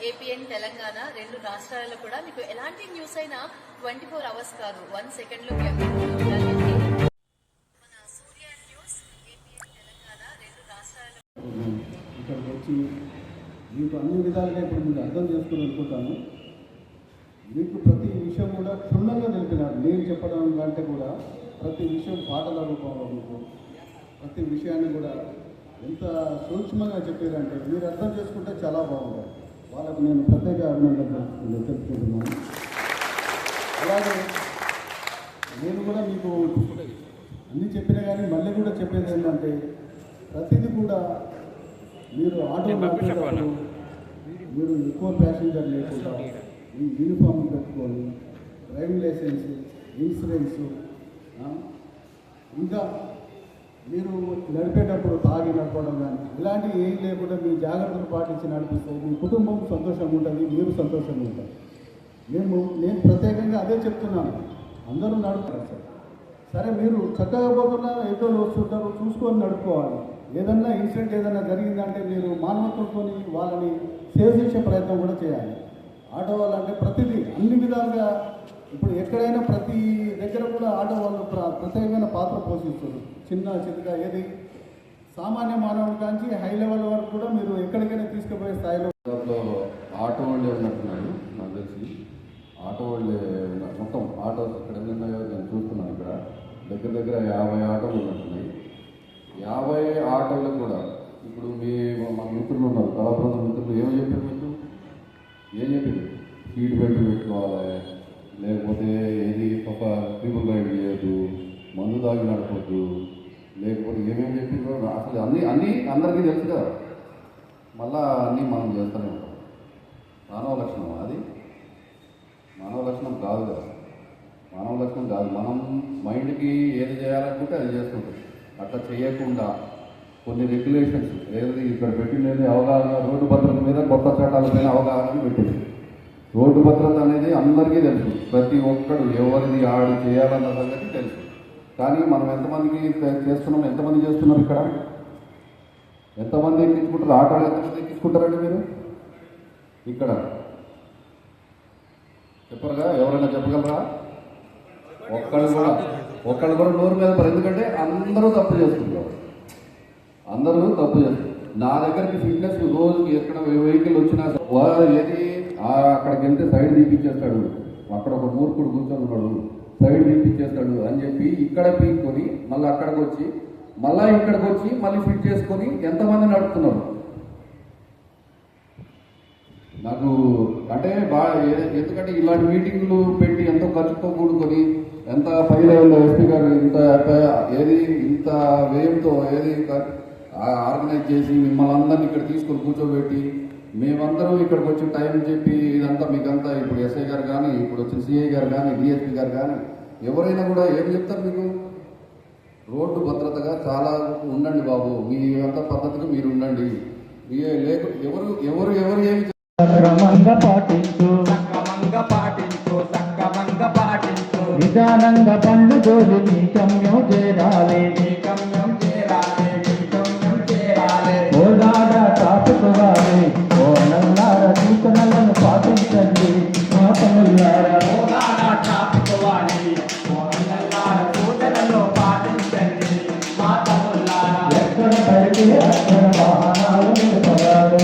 తెలంగాణ రెండు రాష్ట్రాలలో కూడా మీకు ఎలాంటి న్యూస్ అయినా ట్వంటీ ఫోర్ అవర్స్ కాదు. వన్ సెకండ్లో మీ న్యూస్ ఏపీఎన్ తెలంగాణ రెండు ఇక్కడికి వచ్చి మీకు అన్ని విధాలుగా ఇప్పుడు మీరు అర్థం చేసుకుని అనుకుంటాను మీకు ప్రతి విషయం కూడా క్షుణ్ణంగా తెలిపినారు నేను చెప్పడం కంటే కూడా ప్రతి విషయం పాటల రూపంలో మీకు ప్రతి విషయాన్ని కూడా ఎంత సూక్ష్మంగా చెప్పారంటే మీరు అర్థం చేసుకుంటే చాలా బాగుంటుంది. నేను ప్రత్యేక అభినందనలు తెలుపుకుంటున్నాను అలాగే నేను కూడా మీకు అన్ని చెప్పినా కానీ మళ్ళీ కూడా చెప్పేది ఏంటంటే ప్రతిదీ కూడా మీరు ఆటో నడిపేటప్పుడు మీరు ఎక్కువ ప్యాసింజర్ లేకుండా ఈ యూనిఫామ్ పెట్టుకొని డ్రైవింగ్ లైసెన్స్ ఇన్సూరెన్స్ ఇంకా మీరు నడిపేటప్పుడు తాగి నడపడం కానీ ఇలాంటివి ఏం లేకుండా మీ జాగ్రత్తలు పాటించి నడిపిస్తే మీ కుటుంబం సంతోషంగా ఉంటుంది మీరు సంతోషంగా ఉంటారు. మేము నేను ప్రత్యేకంగా అదే చెప్తున్నాను. అందరూ నడుపుతారు సార్. సరే మీరు చక్కగా పోతున్నా ఏదో వస్తుంటారు చూసుకొని నడుపుకోవాలి. ఏదన్నా ఇన్సిడెంట్ ఏదైనా జరిగిందంటే మీరు మానవత్వంతో వాళ్ళని సేవ్ చేసే ప్రయత్నం కూడా చేయాలి. ఆటో వాళ్ళంటే ప్రతిదీ అన్ని విధాలుగా ఇప్పుడు ఎక్కడైనా ప్రతి దగ్గర కూడా ఆటో వాళ్ళు ప్ర- ప్రత్యేకమైన పాత్ర పోషిస్తారు చిన్న చిన్నగా ఏది సామాన్య మానవుడి కాంచి హై లెవెల్ వరకు కూడా మీరు ఎక్కడికైనా తీసుకుపోయే స్థాయిలో దాంట్లో ఆటో వాళ్ళే ఉన్నట్టున్నాడు నాకు తెలిసి ఆటో వాళ్ళే మొత్తం ఆటోస్ ఇక్కడ ఉన్నాయో నేను చూస్తున్నాను ఇక్కడ. దగ్గర దగ్గర యాభై ఆటోలు ఉన్నట్టున్నాయి. యాభై ఆటోలు కూడా ఇప్పుడు మీ మన మిత్రులు ఉన్నారు. కళాప్రద మిత్రులు ఏమో చెప్పారు మీకు? ఏం చెప్పింది సీట్ బెల్ట్ పెట్టుకోవాలి. లేకపోతే ఏది ఒక ట్రిపుల్ రైడ్ చేయొద్దు మందు తాగి నడపద్దు లేకపోతే ఏమేమి చెప్పిందో అసలు అన్నీ అన్నీ అందరికీ తెలుసు కదా. మళ్ళా అన్నీ మనం చేస్తూనే ఉంటాం. మానవ లక్షణం అది? మానవ లక్షణం కాదు కదా. మానవ లక్షణం కాదు. మనం మైండ్కి ఏది చేయాలనుకుంటే అది చేసుకుంటాం అట్లా చేయకుండా కొన్ని రెగ్యులేషన్స్ ఏది ఇక్కడ పెట్టినది అవగాహన రోడ్డు భద్రత మీద కొత్త చట్టాల పైన అవగాహన పెట్టింది. రోడ్డు భద్రత అనేది అందరికీ తెలుసు. ప్రతి ఒక్కడు ఎవరిది ఆడు చేయాలన్న సంగతి తెలుసు. కానీ మనం ఎంతమందికి చేస్తున్నాం? ఎంతమంది చేస్తున్నారు ఇక్కడ? ఎంతమంది ఎక్కించుకుంటారు? ఆటోలు ఎంతమంది ఎక్కించుకుంటారండి మీరు? ఇక్కడ. చెప్పరుగా? ఎవరైనా చెప్పగలరా? ఒక్కళ్ళు కూడా ఒక్కళ్ళు కూడా నోరు మీద ఎందుకంటే అందరూ తప్పు చేస్తున్నారు. అందరూ తప్పు చేస్తారు నా దగ్గరికి ఫిట్నెస్ రోజుకి ఎక్కడ వెహికల్ వచ్చినా ఏది అక్కడికి వెళ్తే సైడ్ తీపిచ్చేస్తాడు. అక్కడ ఒక మూర్ఖుడు కూర్చొని ఉన్నాడు. సైడ్ తీపిచ్చేస్తాడు అని చెప్పి ఇక్కడ పీక్కొని మళ్ళీ అక్కడికి వచ్చి మళ్ళీ ఇక్కడికి వచ్చి మళ్ళీ ఫిట్ చేసుకొని ఎంతమంది నడుపుతున్నారు? నాకు అంటే బాగా ఎందుకంటే ఇలాంటి మీటింగ్లు పెట్టి ఎంతో ఖర్చుతో కూడుకొని ఎంత పై లెవెల్లో ఎస్పీ గారు ఇంత ఏది ఇంత వ్యయంతో ఏది ఆర్గనైజ్ చేసి మిమ్మల్ని అందరినీ ఇక్కడ తీసుకొని కూర్చోబెట్టి మేమందరం ఇక్కడికి వచ్చి టైం చెప్పి ఇదంతా మీకంతా ఇప్పుడు ఎస్ఐ గారు కానీ ఇప్పుడు వచ్చిన సిఐ గారు కానీ డిఎస్పీ గారు కానీ ఎవరైనా కూడా ఏం చెప్తారు మీకు? రోడ్డు భద్రతగా చాలా ఉండండి బాబు. మీ అంత పద్ధతిగా మీరు ఉండండి. లేక ఎవరు ఎవరు ఎవరు ఏమి సక్రమంగా పాటించు. సక్రమంగా పాటించు సక్రమంగా పాటించు. నిదానంగా పండు జోలి నీ గమ్యం చేరాలి. నీ గమ్యం తాపుకోవాలి ఓ నల్లార సూచనలను పాటించండి మా తమ్ముళ్ళారా ఎక్కడ పడితే అక్కడ వాహనాలు నిలపరాదు.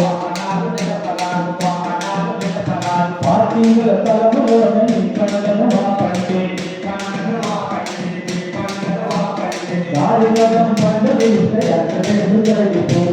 పార్టీల తలములోనే ఈ కళలను ఆపండి. దారిలో పండుగ అక్కడే జరిగిపో